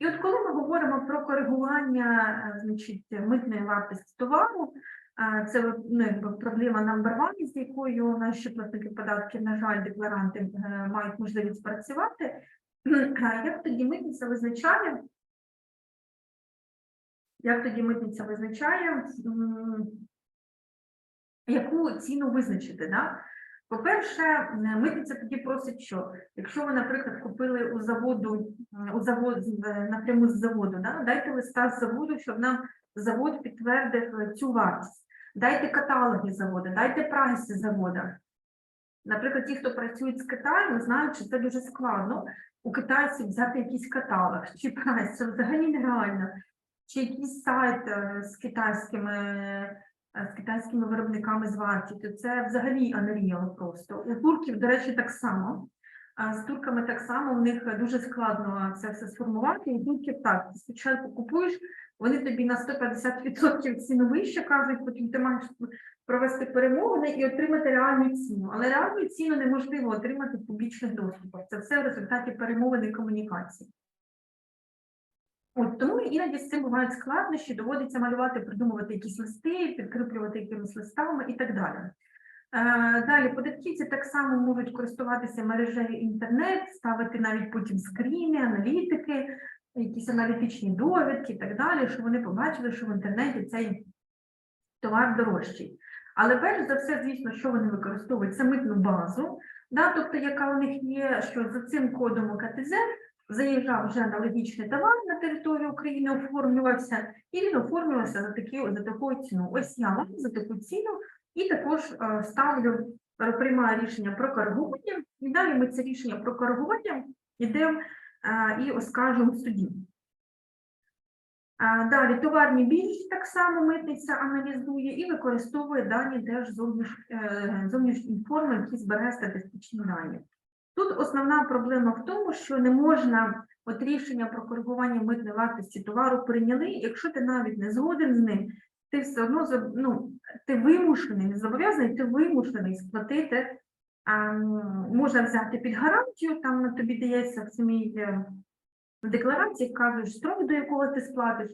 І от коли ми говоримо про коригування е, значить, митної вартості товару, е, це ну, проблема number one, з якою наші платники податків, на жаль, декларанти е, мають можливість працювати. Як тоді митниця визначає? Як тоді митниця визначає, яку ціну визначити? Да? По-перше, митниця тоді просить, що якщо ви, наприклад, купили у заводу у завод е, напряму з заводу, да? дайте листа з заводу, щоб нам завод підтвердив е, цю вартість. Дайте каталоги заводу, дайте прайси завода. Наприклад, ті, хто працюють з Китаєм, знають, що це дуже складно у китайців взяти якийсь каталог чи прайс, це взагалі нереально. Чи якийсь сайт е, з китайськими, китайськими виробниками з вартістю. Це взагалі unreal просто. У турків, до речі, так само. А з турками так само у них дуже складно це все сформувати. У турків так, ти спочатку купуєш, вони тобі на 150% ціну вище кажуть, потім ти маєш провести перемовини і отримати реальну ціну. Але реальну ціну неможливо отримати в публічних доступах. Це все в результаті перемовин і комунікації. От тому іноді з цим бувають складнощі, доводиться малювати, придумувати якісь листи, підкріплювати якимись листами і так далі. Е, Далі податківці так само можуть користуватися мережею інтернет, ставити навіть потім скріни, аналітики, якісь аналітичні довідки і так далі, щоб вони побачили, що в інтернеті цей товар дорожчий. Але перш за все, звісно, що вони використовують, це митну базу, да, тобто яка у них є, що за цим кодом УКТЗ заїжджав вже аналогічний товар на територію України, оформлювався, і він оформлювався за, такі, за таку ціну. Ось я вам за таку ціну і також е, ставлю, е, приймаю рішення про коригування, і далі ми це рішення про коригування йдемо е, і оскаржуємо суді. Далі товарні біржі так само митниця аналізує і використовує дані теж е, зовнішньої форми, які збирає статистичні дані. Тут основна проблема в тому, що не можна от рішення про коригування митної вартості товару прийняли, якщо ти навіть не згоден з ним, ти все одно ну, ти вимушений, не зобов'язаний, ти вимушений сплатити. А, можна взяти під гарантію, там тобі дається в самій е, декларації вказуєш строк, до якого ти сплатиш,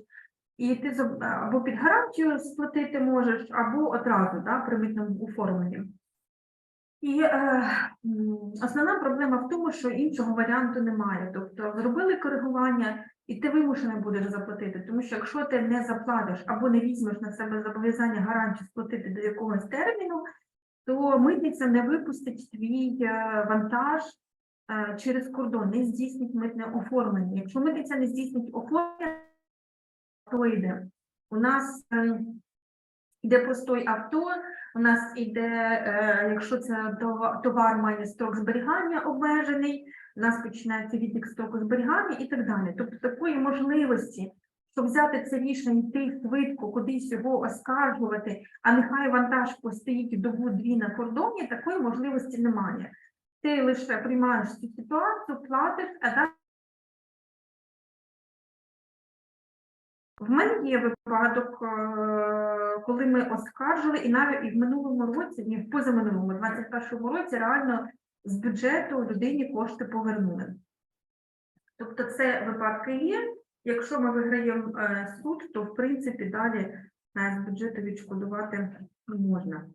і ти або під гарантію сплатити можеш, або одразу да, при митному оформленні. І е, основна проблема в тому, що іншого варіанту немає. Тобто зробили коригування, і ти вимушений будеш заплатити. Тому що якщо ти не заплатиш або не візьмеш на себе зобов'язання гарантію сплатити до якогось терміну, то митниця не випустить твій е, вантаж е, через кордон, не здійснить митне оформлення. Якщо митниця не здійснить оформлення, то йде. У нас е, йде простой авто, у нас іде, е, якщо це товар має строк зберігання обмежений, у нас починається відлік строку зберігання і так далі. Тобто такої можливості, щоб взяти це рішення, йти швидко, кудись його оскаржувати, а нехай вантаж постоїть добу-дві на кордоні, такої можливості немає. Ти лише приймаєш цю ситуацію, платиш, а далі В мене є випадок, е, коли ми оскаржили, і навіть і в минулому році, ні, в позаминулому, 21-му році, реально з бюджету людині кошти повернули. Тобто це випадки є. Якщо ми виграємо е, суд, то в принципі далі е, з бюджету відшкодувати можна.